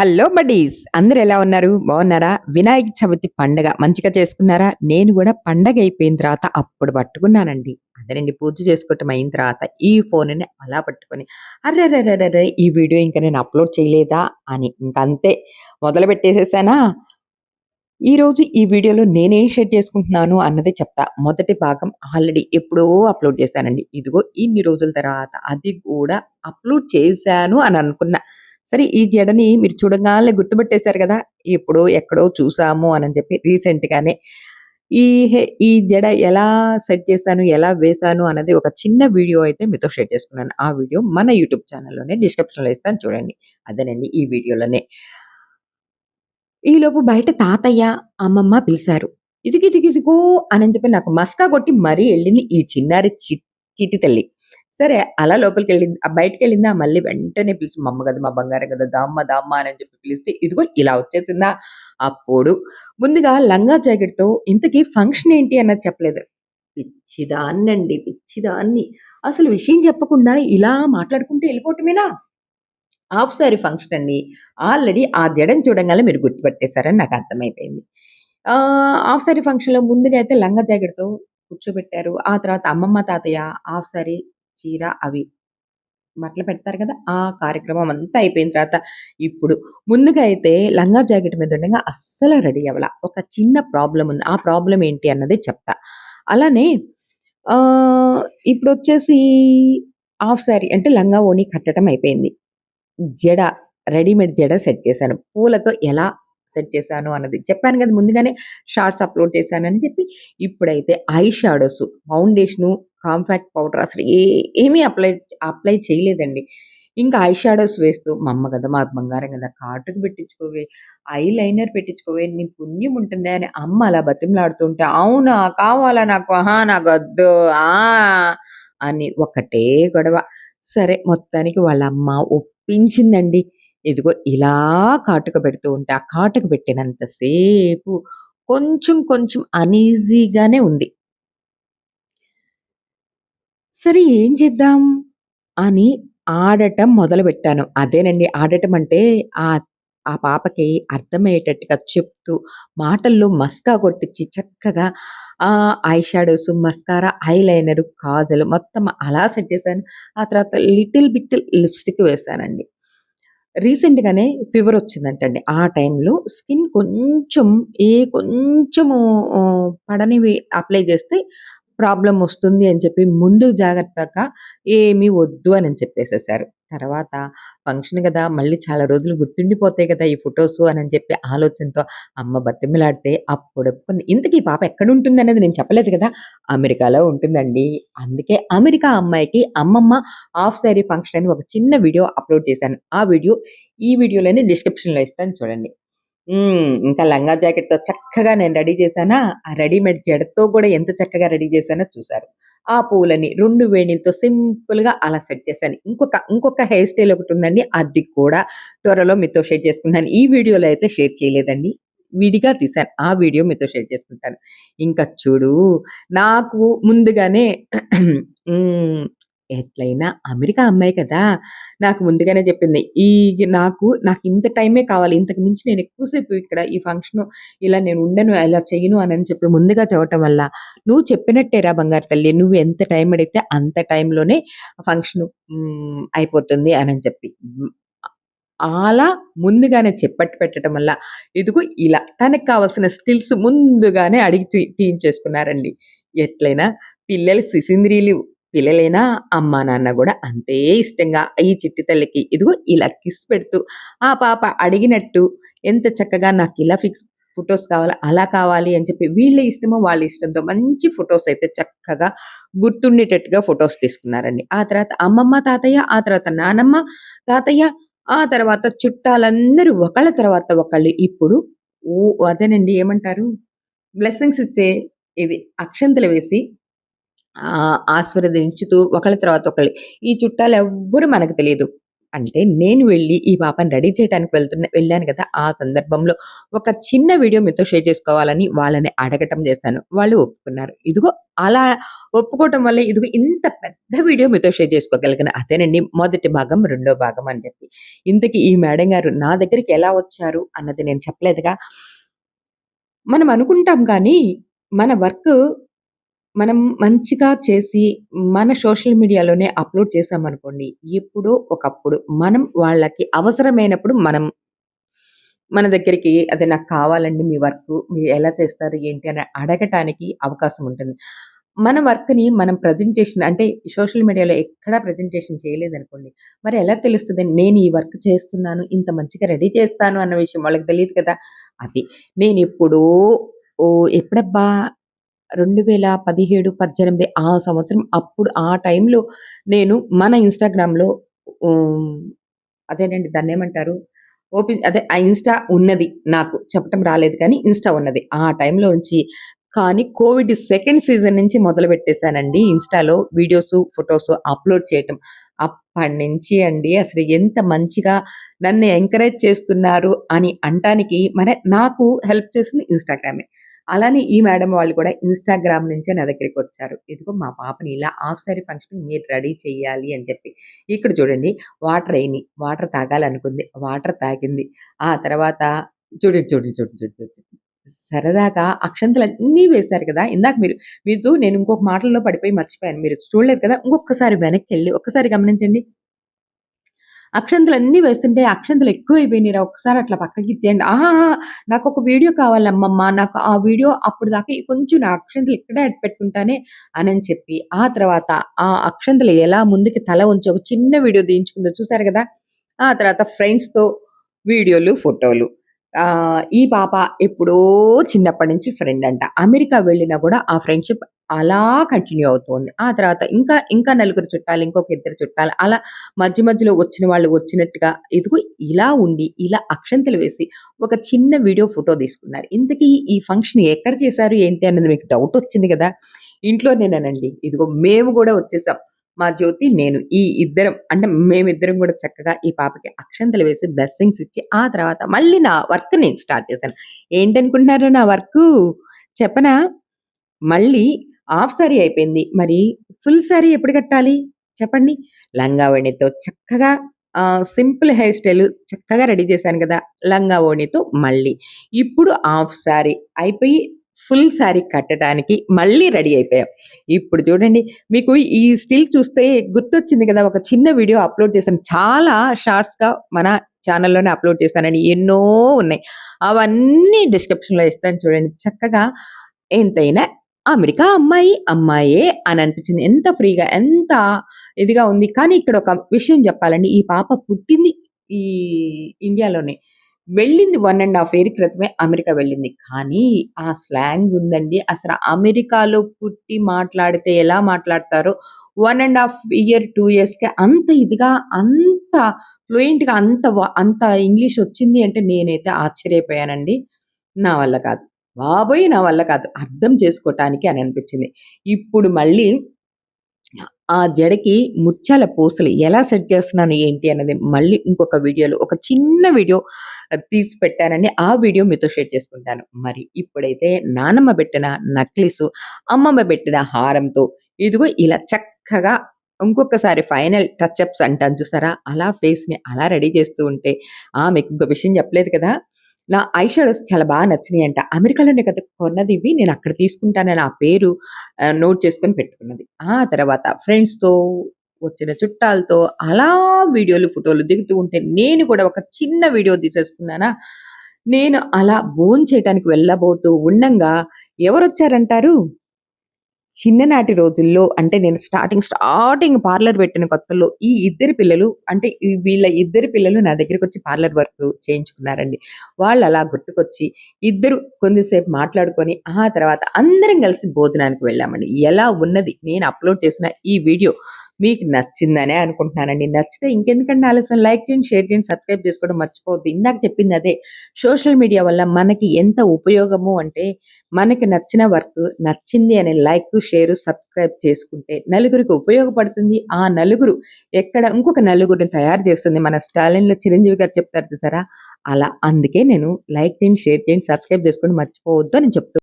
Hello buddies అందరూ ఎలా ఉన్నారు? బాగున్నారా? వినాయక చవితి పండగ మంచిగా చేసుకున్నారా? నేను కూడా పండగ అయిపోయిన తర్వాత అప్పుడు పట్టుకున్నానండి. అదేనండి పూజ చేసుకోవటం అయిన తర్వాత ఈ ఫోన్ని అలా పట్టుకొని అర్రెర్రెర్రెర్రే ఈ వీడియో ఇంకా నేను అప్లోడ్ చేయలేదా అని ఇంకంతే మొదలు పెట్టేసేసానా? ఈరోజు ఈ వీడియోలో నేనేం షేర్ చేసుకుంటున్నాను అన్నది చెప్తా. మొదటి భాగం ఆల్రెడీ ఎప్పుడో అప్లోడ్ చేశానండి. ఇదిగో ఇన్ని రోజుల తర్వాత అది కూడా అప్లోడ్ చేశాను అని అనుకున్నా. సరే ఈ జడని మీరు చూడగానే గుర్తుపెట్టేశారు కదా ఎప్పుడో ఎక్కడో చూసాము అని చెప్పి రీసెంట్గానే. ఈ హె ఈ జడ ఎలా సెట్ చేశాను ఎలా వేశాను అన్నది ఒక చిన్న వీడియో అయితే మీతో షేర్ చేసుకున్నాను. ఆ వీడియో మన యూట్యూబ్ ఛానల్లోనే డిస్క్రిప్షన్లో ఇస్తాను చూడండి. అదేనండి ఈ వీడియోలోనే. ఈలోపు బయట తాతయ్య అమ్మమ్మ పిలిచారు. ఇదిగిదిగిదిగో అని చెప్పి నాకు మస్కా కొట్టి మరీ వెళ్ళింది ఈ చిన్నారి చి చిటి తల్లి. సరే అలా లోపలికి వెళ్ళింది ఆ బయటకు వెళ్ళిందా మళ్ళీ వెంటనే పిలిచి మా అమ్మ కదా మా బంగారం కదా దామ్మ దామ్మ అని చెప్పి పిలిస్తే ఇదిగో ఇలా వచ్చేసిందా? అప్పుడు ముందుగా లంగా జాకెట్తో ఇంతకీ ఫంక్షన్ ఏంటి అన్నది చెప్పలేదు. పిచ్చిదాన్నండి పిచ్చిదాన్ని. అసలు విషయం చెప్పకుండా ఇలా మాట్లాడుకుంటే వెళ్ళిపోవటమేనా? హాఫ్ సారీ ఫంక్షన్ అండి. ఆల్రెడీ ఆ జడని చూడంగానే మీరు గుర్తుపట్టేశారని నాకు అర్థమైపోయింది. హాఫ్ సారీ ఫంక్షన్‌లో ముందుగా అయితే లంగా జాకెట్‌తో కూర్చోబెట్టారు. ఆ తర్వాత అమ్మమ్మ, తాతయ్య హాఫ్ సారీ, చీర అవి బట్టలు పెడతారు కదా! ఆ కార్యక్రమం అంతా అయిపోయిన తర్వాత ఇప్పుడు ముందుగా అయితే లంగా జాకెట్ మీద ఉండగా అస్సలు రెడీ అవ్వాల ఒక చిన్న ప్రాబ్లం ఉంది. ఆ ప్రాబ్లం ఏంటి అన్నది చెప్తా. అలానే ఇప్పుడు వచ్చేసి హాఫ్ సారీ అంటే లంగా ఓణి కట్టడం అయిపోయింది. జడ రెడీమేడ్ జడ సెట్ చేశాను. పూలతో ఎలా సెట్ చేశాను అన్నది చెప్పాను కదా! ముందుగానే షార్ట్స్ అప్‌లోడ్ చేశానని చెప్పి. ఇప్పుడైతే eye shadows, foundation, compact powder అసలు ఏ ఏమీ అప్లై అప్లై చేయలేదండి. ఇంకా ఐ షాడోస్ వేస్తూ మా అమ్మ కదా! మా బంగారం కదా! కాటుకు పెట్టించుకోవే, ఐ లైనర్ పెట్టించుకోవే నీ పుణ్యం ఉంటుందే అని అమ్మ అలా బతిమలాడుతుంటే, అవునా! కావాలా నాకు? ఆహా! వద్దు ఆ! అని ఒకటే గొడవ. సరే మొత్తానికి వాళ్ళ అమ్మ ఒప్పించిందండి. ఇదిగో ఇలా కాటుక పెడుతూ ఉంటే, ఆ కాటుక పెట్టినంత సేపు కొంచెం కొంచెం అనీజీగానే ఉంది. సరే ఏం చేద్దాం? అని ఆడటం మొదలుపెట్టాను. అదేనండి ఆడటం అంటే ఆ ఆ పాపకి అర్థమయ్యేటట్టుగా చెప్తూ, మాటల్లో మస్కా కొట్టించి చక్కగా ఐ షాడోస్, మస్కారా, ఐ కాజలు మొత్తం అలా సెట్ చేశాను. ఆ తర్వాత లిటిల్ బిట్ లిప్‌స్టిక్ వేశానండి. రీసెంట్‌గానే ఫీవర్ వచ్చిందంటండి. ఆ టైంలో స్కిన్ కొంచెం ఏ కొంచెము పడనివి అప్లై చేస్తే ప్రాబ్లం వస్తుంది అని చెప్పి ముందు జాగ్రత్తగా ఏమి వద్దు అని చెప్పేసేసారు. తర్వాత ఫంక్షన్ కదా మళ్ళీ చాలా రోజులు గుర్తుండిపోతాయి కదా! ఈ ఫొటోస్ అని చెప్పి ఆలోచనతో అమ్మ బతిమిలాడితే అప్పుడు ఒప్పుకుంది. ఇంతకీ ఈ పాప ఎక్కడుంటుందనేది నేను చెప్పలేదు కదా! అమెరికాలో ఉంటుందండి. అందుకే అమెరికా అమ్మాయికి అమ్మమ్మ హాఫ్ సారీ ఫంక్షన్ అని ఒక చిన్న వీడియో అప్‌లోడ్ చేశాను. ఆ వీడియో ఈ వీడియోలోనే డిస్క్రిప్షన్‌లో ఇస్తాను చూడండి. హ్మ్. ఇంకా లంగా జాకెట్‌తో చక్కగా నేను రెడీ చేశానా, ఆ రెడీమేడ్ జడతో కూడా ఎంత చక్కగా రెడీ చేశానో చూశారు ఆ పూలని 2 వేణీలతో సింపుల్‌గా అలా సెట్ చేశాను. ఇంకొక ఇంకొక హెయిర్ స్టైల్ ఒకటుందండి. అది కూడా త్వరలో మీతో షేర్ చేసుకుంటాను. ఈ వీడియోలో అయితే షేర్ చేయలేదండి. విడిగా తీశాను. ఆ వీడియో మీతో షేర్ చేసుకుంటాను. ఇంకా చూడు నాకు ముందుగానే హ్మ్. ఎట్లయినా అమెరికా అమ్మాయి కదా! నాకు ముందుగానే చెప్పింది. ఈ నాకు నాకు ఇంత టైమే కావాలి. ఇంతకు మించి నేను ఎక్కువసేపు ఇక్కడ ఈ ఫంక్షన్ ఇలా నేను ఉండను, ఇలా చేయను అని చెప్పి ముందుగా చెప్పటం వల్ల, "నువ్వు చెప్పినట్టేరా బంగారు తల్లి. నువ్వు ఎంత టైం అడిగితే అంత టైంలోనే ఫంక్షన్ హ్మ్, అయిపోతుంది" అని చెప్పి. అలా ముందుగానే చెప్పట్టు పెట్టడం వల్ల, ఇదిగో ఇలా తనకి కావాల్సిన స్కిల్స్ ముందుగానే అడిగి తి తీయించేసుకున్నారండి. ఎట్లైనా పిల్లలు సిసింద్రీలు. పిల్లలైనా అమ్మా, నాన్న కూడా అంతే ఇష్టంగా ఈ చిట్టి తల్లికి ఇదిగో ఇలా కిస్ పెడుతూ, ఆ పాప అడిగినట్టు ఎంత చక్కగా నాకు ఇలా ఫిక్స్ ఫొటోస్ కావాలి, అలా కావాలి అని చెప్పి వీళ్ళ ఇష్టమో వాళ్ళ ఇష్టంతో మంచి ఫొటోస్ అయితే చక్కగా గుర్తుండేటట్టుగా ఫొటోస్ తీసుకున్నారండి. ఆ తర్వాత అమ్మమ్మ, తాతయ్య, ఆ తర్వాత నానమ్మ, తాతయ్య, ఆ తర్వాత చుట్టాలందరూ ఒకళ్ళ తర్వాత ఒకళ్ళు ఇప్పుడు ఓ అదేనండి ఏమంటారు? బ్లెస్సింగ్స్ ఇచ్చే ఇది అక్షంతలు వేసి ఆస్వాదించుతూ ఆశీర్వదించుతూ ఒకళ్ళ తర్వాత ఒకళ్ళు. ఈ చుట్టాలు ఎవ్వరు మనకు తెలియదు అంటే నేను వెళ్ళి ఈ పాపని రెడీ చేయడానికి వెళ్తున్న వెళ్ళాను కదా! ఆ సందర్భంలో ఒక చిన్న వీడియో మీతో షేర్ చేసుకోవాలని వాళ్ళని అడగటం చేశాను. వాళ్ళు ఒప్పుకున్నారు. ఇదిగో అలా ఒప్పుకోవటం వల్ల ఇదిగో ఇంత పెద్ద వీడియో మీతో షేర్ చేసుకోగలిగిన అదేనండి మొదటి భాగం, రెండో భాగం అని చెప్పి. ఇంతకీ ఈ మేడం గారు నా దగ్గరికి ఎలా వచ్చారు అన్నది నేను చెప్పలేదుగా. మనం అనుకుంటాం కానీ మన వర్క్ మనం మంచిగా చేసి మన సోషల్ మీడియాలోనే అప్‌లోడ్ చేశామనుకోండి, ఎప్పుడో ఒకప్పుడు మనం వాళ్ళకి అవసరమైనప్పుడు మనం మన దగ్గరికి అదే నాకు కావాలండి మీ వర్కు. మీరు ఎలా చేస్తారు ఏంటి అని అడగటానికి అవకాశం ఉంటుంది. మన వర్క్‌ని మనం ప్రెజెంటేషన్ అంటే సోషల్ మీడియాలో ఎక్కడా ప్రెజెంటేషన్ చేయలేదనుకోండి, మరి ఎలా తెలుస్తది నేను ఈ వర్క్ చేస్తున్నాను, ఇంత మంచిగా రెడీ చేస్తాను అన్న విషయం వాళ్ళకి తెలీదు కదా! అది. నేనెప్పుడో ఓహ్! ఎప్పుడబ్బా 2017, 18 ఆ సంవత్సరం అప్పుడు ఆ టైంలో నేను మన ఇన్‌స్టాగ్రామ్‌లో అదేనండి అదేనండి దాన్నేమంటారు? ఓపెన్ అదే ఆ ఇన్‌స్టా ఉన్నది నాకు. చెప్పటం రాలేదు కానీ ఇన్‌స్టా ఉన్నది. ఆ టైంలో నుంచి కానీ కోవిడ్ సెకండ్ సీజన్ నుంచి మొదలు పెట్టేశానండి ఇన్‌స్టాలో వీడియోస్ ఫొటోస్ అప్‌లోడ్ చేయటం. అప్పటినుంచి అండి అసలు ఎంత మంచిగా నన్ను ఎంకరేజ్ చేస్తున్నారు అని అంటానికి మరి నాకు హెల్ప్ చేసింది ఇన్‌స్టాగ్రామే. అలానే ఈ మేడం వాళ్ళు కూడా ఇన్‌స్టాగ్రామ్ నుంచే నా దగ్గరికి వచ్చారు ఇదిగో మా పాపని ఇలా హాఫ్ సారీ ఫంక్షన్ మీరు రెడీ చేయాలి అని చెప్పి. ఇక్కడ చూడండి వాటర్ అయింది వాటర్ తాగాలనుకుంది. వాటర్ తాగింది. ఆ తర్వాత చూడండి, చూడండి, చూడండి, చూడండి, చూడండి. సరదాగా అక్షంతలన్నీ వేశారు కదా! ఇందాక మీరు మీతో నేను ఇంకొక మాటల్లో పడిపోయి మర్చిపోయాను. మీరు చూడలేదు కదా! ఇంకొకసారి వెనక్కి వెళ్ళి ఒక్కసారి గమనించండి. అక్షంతలన్నీ వేస్తుంటే అక్షంతలు ఎక్కువైపోయినాయిరా ఒకసారి అట్లా పక్కకి ఇచ్చేయండి నాకు ఒక వీడియో కావాలమ్మమ్మ. నాకు ఆ వీడియో అప్పుడు దాకా కొంచెం నా అక్షంతలు ఇక్కడే అట్టి పెట్టుకుంటానే అని చెప్పి, ఆ తర్వాత ఆ అక్షంతలు ఎలా ముందుకి తల ఉంచి ఒక చిన్న వీడియో తీయించుకుందో చూసారు కదా ఆ తర్వాత ఫ్రెండ్స్‌తో వీడియోలు, ఫోటోలు. ఈ పాప ఎప్పుడో చిన్నప్పటి నుంచి ఫ్రెండ్ అంట. అమెరికా వెళ్ళినా కూడా ఆ ఫ్రెండ్‌షిప్ అలా కంటిన్యూ అవుతోంది. ఆ తర్వాత ఇంకా, ఇంకా నలుగురు చుట్టాలు, ఇంకొక ఇద్దరు చుట్టాలు అలా మధ్య మధ్యలో వచ్చిన వాళ్ళు వచ్చినట్టుగా ఇదిగో ఇలా ఉండి, ఇలా అక్షంతలు వేసి ఒక చిన్న వీడియో, ఫోటో తీసుకున్నారు. ఇంతకీ ఈ ఫంక్షన్ ఎక్కడ చేశారు ఏంటి అన్నది మీకు డౌట్ వచ్చింది గదా! ఇంట్లోనేనండి. ఇదిగో మేము కూడా వచ్చేసాం. మా జ్యోతి, నేను ఈ ఇద్దరం అంటే మేమిద్దరం కూడా చక్కగా ఈ పాపకి అక్షంతలు వేసి బ్లెస్సింగ్స్ ఇచ్చి, ఆ తర్వాత మళ్ళీ నా వర్క్ నేను స్టార్ట్ చేశాను. ఏంటనుకుంటున్నారు నా వర్క్ చెప్పనా? మళ్ళీ హాఫ్ సారీ అయిపోయింది. మరి ఫుల్ సారీ ఎప్పుడు కట్టాలి చెప్పండి? లంగా ఓణితో చక్కగా సింపుల్ హెయిర్ స్టైల్ చక్కగా రెడీ చేశాను కదా లంగా ఓణితో మళ్ళీ. ఇప్పుడు హాఫ్ సారీ అయిపోయి ఫుల్ సారీ కట్టడానికి మళ్ళీ రెడీ అయిపోయాం. ఇప్పుడు చూడండి మీకు ఈ స్టిల్ చూస్తే గుర్తొచ్చింది కదా! ఒక చిన్న వీడియో అప్‌లోడ్ చేసాం చాలా షార్ట్స్‌గా మన ఛానల్లోనే అప్‌లోడ్ చేశానండి. ఎన్నో ఉన్నాయి. అవన్నీ డిస్క్రిప్షన్‌లో ఇస్తాను చూడండి. చక్కగా ఎంతైనా అమెరికా అమ్మాయి, అమ్మాయే అని అనిపించింది. ఎంత ఫ్రీగా, ఎంత ఇదిగా ఉంది. కానీ ఇక్కడ ఒక విషయం చెప్పాలండి. ఈ పాప పుట్టింది ఈ ఇండియాలోనే. వెళ్ళింది వన్ అండ్ హాఫ్ ఇయర్ క్రితమే అమెరికా వెళ్ళింది. కానీ ఆ స్లాంగ్ ఉందండి. అసలు అమెరికాలో పుట్టి మాట్లాడితే ఎలా మాట్లాడతారో one and half year, two ఇయర్స్కి అంత ఇదిగా, అంత ఫ్లూయెంట్‌గా అంత అంత ఇంగ్లీష్ వచ్చింది అంటే నేనైతే ఆశ్చర్యపోయానండి. నా వల్ల కాదు. బాబోయ్! నా వల్ల కాదు. అర్థం చేసుకోవటానికి అని అనిపించింది. ఇప్పుడు మళ్ళీ ఆ జడకి ముత్యాల పూసలు ఎలా సెట్ చేస్తున్నాను ఏంటి అన్నది మళ్ళీ ఇంకొక వీడియోలో ఒక చిన్న వీడియో తీసి పెట్టానండి. ఆ వీడియో మీతో షేర్ చేసుకుంటాను. మరి ఇప్పుడైతే నానమ్మ పెట్టిన నక్లిస్ అమ్మమ్మ పెట్టిన హారంతో ఇదిగో ఇలా చక్కగా ఇంకొకసారి ఫైనల్ టచ్ అప్స్ అంటాను చూసారా? అలా ఫేస్‌ని అలా రెడీ చేస్తూ ఉంటే ఆ! మీకు ఇంకో విషయం చెప్పలేదు కదా! నా ఐ షాడోస్ చాలా బాగా నచ్చినాయి అంట అమెరికాలోనే కదా కొన్నది ఇవి. నేను అక్కడ తీసుకుంటానని ఆ పేరు నోట్ చేసుకొని పెట్టుకున్నది. ఆ తర్వాత ఫ్రెండ్స్‌తో, వచ్చిన చుట్టాలతో అలా వీడియోలు, ఫోటోలు దిగుతూ ఉంటే నేను కూడా ఒక చిన్న వీడియో తీసేసుకున్నానా, నేను అలా భోంచేయటానికి వెళ్ళబోతూ ఉండంగా ఎవరొచ్చారంటారు? చిన్ననాటి రోజుల్లో అంటే నేను స్టార్టింగ్, స్టార్టింగ్ పార్లర్ పెట్టిన కొత్తలో ఈ ఇద్దరు పిల్లలు అంటే వీళ్ళ ఇద్దరి పిల్లలు నా దగ్గరికొచ్చి పార్లర్ వర్క్ చేయించుకున్నారండి. వాళ్ళు అలా గుర్తుకొచ్చి ఇద్దరు కొద్దిసేపు మాట్లాడుకొని ఆ తర్వాత అందరం కలిసి భోజనానికి వెళ్ళామండి. ఎలా ఉన్నది నేను అప్‌లోడ్ చేసిన ఈ వీడియో మీకు నచ్చిందనే అనుకుంటున్నానండి. నచ్చితే ఇంకెందుకండి ఆలస్యం లైక్ చేయండి, షేర్ చేయండి, సబ్స్క్రైబ్ చేసుకోవడం మర్చిపోవద్దు. ఇందాక చెప్పింది అదే. సోషల్ మీడియా వల్ల మనకి ఎంత ఉపయోగము అంటే మనకి నచ్చిన వర్క్ నచ్చింది అనే లైక్, షేర్, సబ్స్క్రైబ్ చేసుకుంటే నలుగురికి ఉపయోగపడుతుంది. ఆ నలుగురు ఎక్కడ ఇంకొక నలుగురిని తయారు చేస్తుంది. మన స్టాలిన్‌లో చిరంజీవి గారు చెప్తారు చూసారా? అలా. అందుకే నేను లైక్ చేయండి, షేర్ చేయండి, సబ్స్క్రైబ్ చేసుకోండి మర్చిపోవద్దు అని చెప్తాను